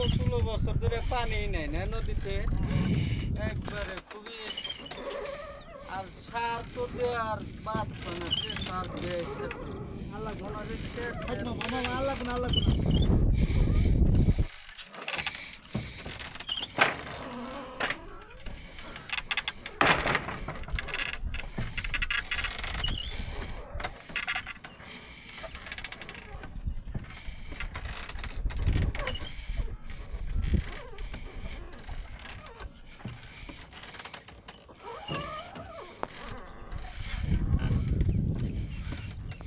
বছর ধরে পানি নেই না নদীতে। একবারে খুবই আর সার তো দেওয়ার বাদ মানে সার দেয়। আল্লাহ আল্লাহ আল্লাহ